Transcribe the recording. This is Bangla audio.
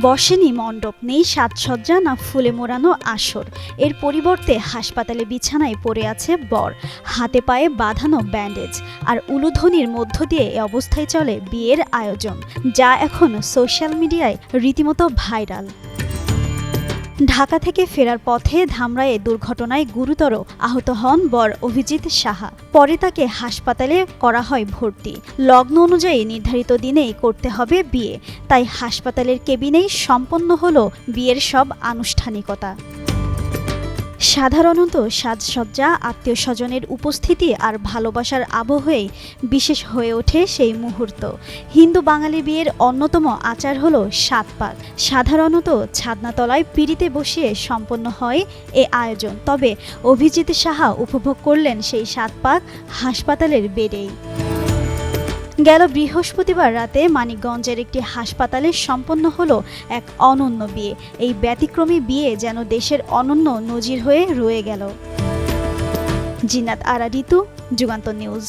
বসেনি মণ্ডপ, নেই সাজসজ্জা, না ফুলে মোড়ানো আসর। এর পরিবর্তে হাসপাতালে বিছানায় পড়ে আছে বর। হাতে পায়ে বাঁধানো ব্যান্ডেজ। আর উলুধ্বনির মধ্য দিয়ে এ অবস্থায় চলে বিয়ের আয়োজন, যা এখন সোশ্যাল মিডিয়ায় রীতিমতো ভাইরাল। ঢাকা থেকে ফেরার পথে ধামরায়ে দুর্ঘটনায় গুরুতর আহত হন বর অভিজিৎ সাহা। পরে তাকে হাসপাতালে করা হয় ভর্তি। লগ্ন অনুযায়ী নির্ধারিত দিনেই করতে হবে বিয়ে। তাই হাসপাতালের কেবিনেই সম্পন্ন হল বিয়ের সব আনুষ্ঠানিকতা। সাধারণত সাজসজ্জা আত্মীয় স্বজনের উপস্থিতি আর ভালোবাসার আবহেই বিশেষ হয়ে ওঠে সেই মুহূর্ত। হিন্দু বাঙালি বিয়ের অন্যতম আচার হল সাত পাক সাধারণত ছাদনাতলায় পিড়িতে বসিয়ে সম্পন্ন হয় এ আয়োজন। তবে অভিজিৎ সাহা উপভোগ করলেন সেই সাত পাক হাসপাতালের বেডেই। গেল বৃহস্পতিবার রাতে মানিকগঞ্জের একটি হাসপাতালে সম্পন্ন হলো এক অনন্য বিয়ে। এই ব্যতিক্রমী বিয়ে যেন দেশের অনন্য নজির হয়ে রয়ে গেল। জিনাত আরা ঋতু যুগান্ত নিউজ।